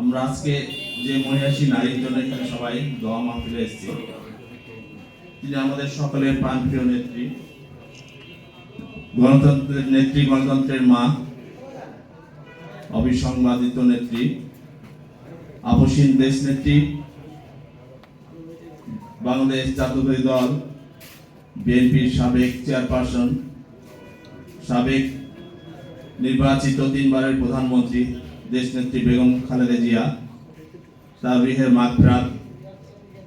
আমরা আজকে যে মহিষী নারীর জন্য এখানে সবাই দোয়া মাহফিলে এসেছি। তিনি আমাদের সকলের প্রাণপ্রিয় নেত্রী, গণতন্ত্রের নেত্রী, গণতন্ত্রের মা, অবিসংবাদিত নেত্রী, আপসীন দেশ নেত্রী, বাংলাদেশ জাতীয়তাবাদী দল, বিএনপির সাবেক চেয়ারপারসন, সাবেক নির্বাচিত তিনবারের প্রধানমন্ত্রী দেশনেত্রী বেগম খালেদা জিয়া তার গৃহের মাগফিরাত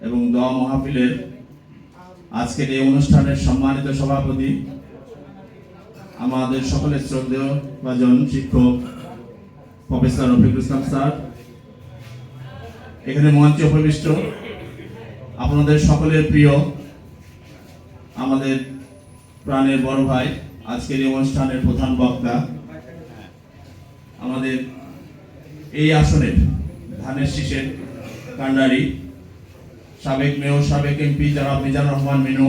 এবং দোয়া মাহফিলের আজকের এই অনুষ্ঠানের সম্মানিত সভাপতি, আমাদের সকলের শ্রদ্ধেয় ভাজন শিক্ষক প্রফেসর রফিকুল ইসলাম স্যার। এখানে মঞ্চে উপবিষ্ট আপনাদের সকলের প্রিয়, আমাদের প্রাণের বড় ভাই, আজকের এই অনুষ্ঠানের প্রধান বক্তা, আমাদের এই আসনের ধানের শীষের কান্ডারি, সাবেক মেয়র, সাবেক এমপি যারা মিজানুর রহমান মিনু,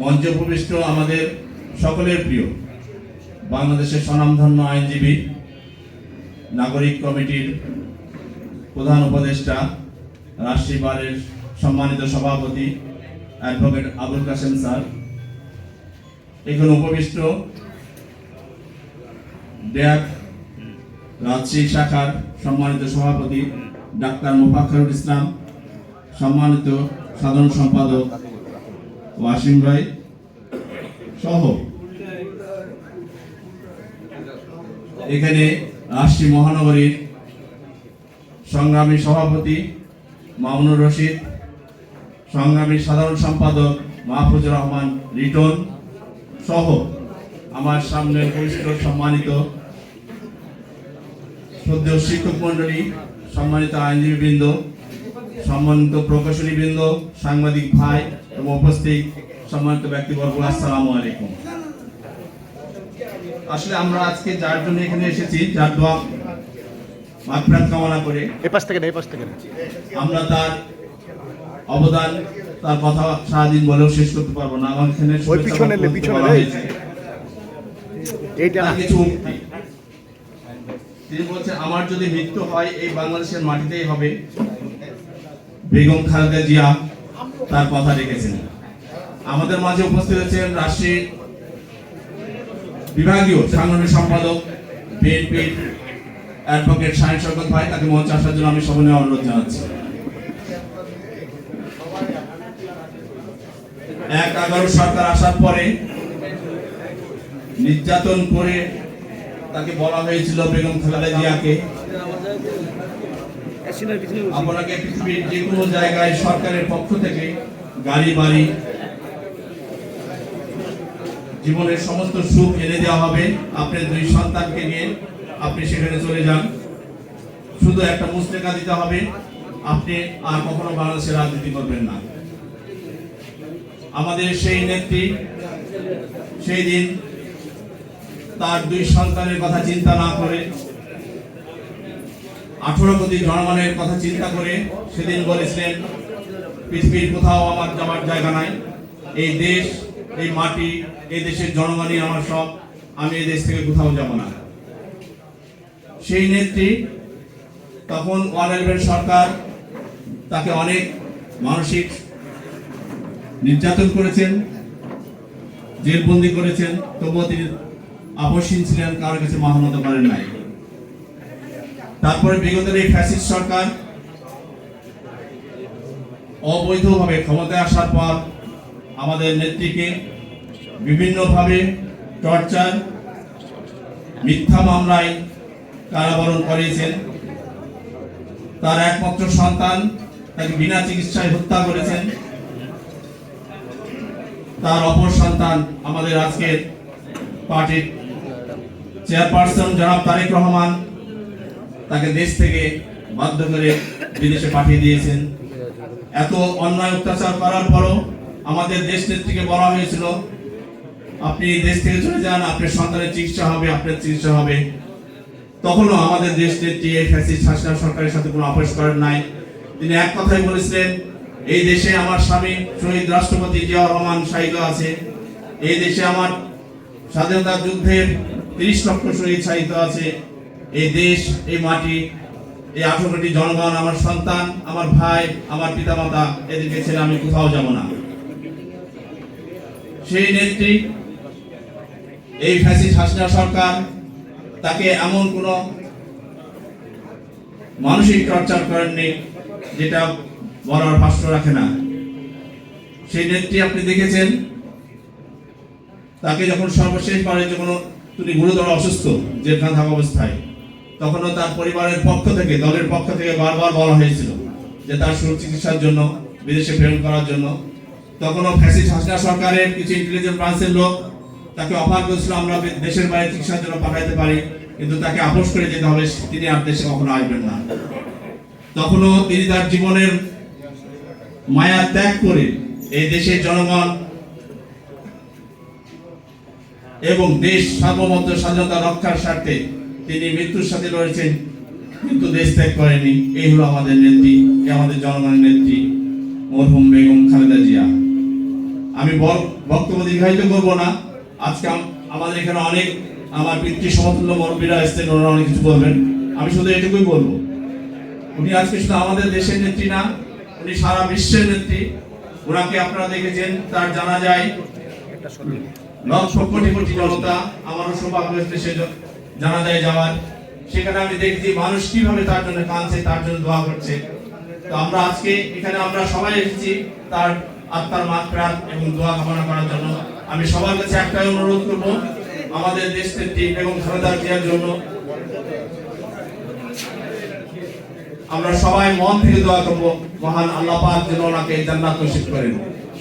মঞ্চে উপবিষ্ট আমাদের সকলের প্রিয় বাংলাদেশের স্বনামধন্য আইনজীবী, নাগরিক কমিটির প্রধান উপদেষ্টা রাষ্ট্রীয় সম্মানিত সভাপতি অ্যাডভোকেট আবুল কাসেম স্যার, এখানে উপবিষ্ট ড্যাক রাজশাহী শাখার সম্মানিত সভাপতি ডাক্তার মোফাক্ষরুল ইসলাম, সম্মানিত সাধারণ সম্পাদক ওয়াসিম ভাই সহ। এখানে রাজশাহী মহানগরীর সংগ্রামী সভাপতি মামুনুর রশিদ, সংগ্রামী সাধারণ সম্পাদক মাহফুজুর রহমান রিটন সহ। আমার সামনে বরিষ্ঠ সম্মানিত শ্রদ্ধেয় শিক্ষক মন্ডলী সম্মানিত আইনজীবী বৃন্দ সম্মানিত প্রকৌশলী বৃন্দ সাংবাদিক ভাই এবং উপস্থিত সম্মানিত ব্যক্তিবর্গ আসসালামু আলাইকুম। আসলে আমরা আজকে যার জন্য এখানে এসেছি যার দোয়া মাগফিরাত কামনা করে এই পাশ থেকে না এই পাশ থেকে আমরা তার অবদান তার কথা সারাদিন বলেও শেষ করতে পারব না। আমার এখানে ওই পিছনে পিছনে। এইটা কিছু উক্তি। তিনি বলছেন, আমার যদি মৃত্যু হয়, এই বাংলাদেশের মাটিতেই হবে। বেগম খালেদা জিয়া তার কথা রেখেছেন। আমাদের মাঝে উপস্থিত আছেন রাষ্ট্রীয় বিভাগীয় সাংগঠনিক সম্পাদক বিএনপির অ্যাডভোকেট শাহিন শরকত ভাই, তাকে মঞ্চে আসার জন্য আমি সবাই অনুরোধ জানাচ্ছি। এক এগারো সরকার আসার পরে নির্যাতন করে তাকে বলা হয়েছিল বেগম খালেদা জিয়াকে। আপনাকে পৃথিবীর যে কোনো জায়গায় সরকারের পক্ষ থেকে গাড়ি, বাড়ি, জীবনের সমস্ত সুখ এনে দেওয়া হবে। আপনার দুই সন্তানকে নিয়ে আপনি সেখানে চলে যান। শুধু একটা মুস্তেকা দিতে হবে। আপনি আর কখনো বাংলাদেশের রাজনীতি করবেন না। আমাদের সেই নেত্রী, সেই দিন তার দুই সন্তানের কথা চিন্তা না করে, আঠারো কোটি জনগণের কথা চিন্তা করে সেদিন বলেছিলেন, পৃথিবীর কোথাও আমার যাওয়ার জায়গা নাই, এই দেশ, এই মাটি, এই দেশের জনগণই আমার সব, আমি এই দেশ থেকে কোথাও যাব না। সেই নেত্রী তখন ওয়ান সরকার তাকে অনেক মানসিক নির্যাতন করেছেন, জেলবন্দি করেছেন, তবুও তিনি আপসীন ছিলেন, কারোর কাছে মাহনত করেন নাই। তারপরে বিগতের এই ফ্যাসিস্ট সরকার অবৈধভাবে ক্ষমতায় আসার পর আমাদের নেত্রীকে বিভিন্নভাবে টর্চার, মিথ্যা মামলায় কারাবরণ করিয়েছেন। তার একমাত্র সন্তান তাকে বিনা চিকিৎসায় হত্যা করেছেন। তার অপর সন্তান আমাদের আজকের পার্টির চেয়ারপারসন জনাব তারেক রহমান তাকে দেশ থেকে বাধ্য করে বিদেশে পাঠিয়ে দিয়েছেন। এত অন্যায় অত্যাচার করার পরও আমাদের দেশ নেত্রীকে বলা হয়েছিল, আপনি দেশ থেকে চলে যান, আপনার সন্তানের চিকিৎসা হবে, আপনার চিকিৎসা হবে। তখনও আমাদের দেশ নেত্রী এই ফ্যাসিস্ট হাসিনা সরকারের সাথে কোনো আপোষ করেন নাই। তিনি এক কথাই বলেছিলেন, এই দেশে আমার স্বামী শহীদ রাষ্ট্রপতি জিয়াউর রহমান শাহিদ আছে। এই দেশে আমার স্বাধীনতা যুদ্ধের তিরিশ লক্ষ শহীদ সাহিত্য আছে। এই দেশ, এই মাটি, এই আঠারো কোটি জনগণ, আমার সন্তান, আমার ভাই, আমার পিতামাতা, এদেরকে ছেড়ে আমি কোথাও যাব না। সেই নেত্রী, এই ফ্যাসিস্ট হাসিনা সরকার, তাকে এমন কোনো মানসিক টর্চার করেননি যেটা বলার ভাষ্য রাখে না। সেই নেত্রী আপনি দেখেছেন? তাকে যখন সর্বশেষ বারে যখন তিনি গুরুতর অসুস্থ, জেলখানা থাকা অবস্থায়, তখনও তার পরিবারের পক্ষ থেকে, দলের পক্ষ থেকে বারবার বলা হয়েছিল যে তার সুচিকিৎসার জন্য, বিদেশে প্রেরণ করার জন্য। তখনও ফ্যাসিস্ট হাসিনা সরকারের কিছু ইন্টেলিজেন্স ব্রাঞ্চের লোক তাকে অফার করেছিল, আমরা দেশের বাইরে চিকিৎসার জন্য পাঠাইতে পারি, কিন্তু তাকে আপোষ করে যেতে হবে, তিনি আর দেশে কখনো আসবেন না। তখনও তিনি তার জীবনের মায়া ত্যাগ করে এই দেশের জনগণ এবং দেশ সার্বভৌমত্ব, স্বাধীনতা, রক্ষার স্বার্থে তিনি মৃত্যুর সাথে রয়েছেন কিন্তু দেশ ত্যাগ করেনি। এই হলো আমাদের নেত্রী আমাদের জনগণের নেত্রী, মরহুম বেগম খালেদা জিয়া। আমি বক- বক্তব্য দীর্ঘায়িত করব না। আজকে আমাদের এখানে অনেক আমার পিতৃ সমতুল্য মুরব্বীরা এসছেন, ওনারা অনেক কিছু বলবেন। আমি শুধু এটুকুই বলব। উনি আজকে শুধু আমাদের দেশের নেত্রী না, উনি সারা বিশ্বের নেত্রী। ওনাকে আপনারা দেখেছেন, তার জানা যায়। আমারও সেখানে আমি দেখছি তার জন্য করছে। আমরা এখানে আমরা সবাই করার জন্য। আমি সবার কাছে একটাই অনুরোধ করব, আমাদের দেশ নেত্রী এবং জন্য। আমরা সবাই মন থেকে দোয়া করব, মহান আল্লাহ যেন ওনাকে জান্নাত করেন।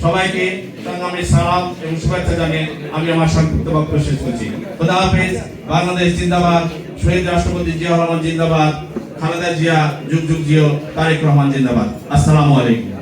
সবাইকে সংগ্রামী সালাম এবং শুভেচ্ছা জানিয়ে আমি আমার সংক্ষিপ্ত বক্তব্য শেষ করছি। খোদা হাফেজ, বাংলাদেশ জিন্দাবাদ, শহীদ রাষ্ট্রপতি জিয়া রহমান জিন্দাবাদ, খালেদা জিয়া, যুগ যুগ জিও, তারেক রহমান জিন্দাবাদ। আসসালামু আলাইকুম।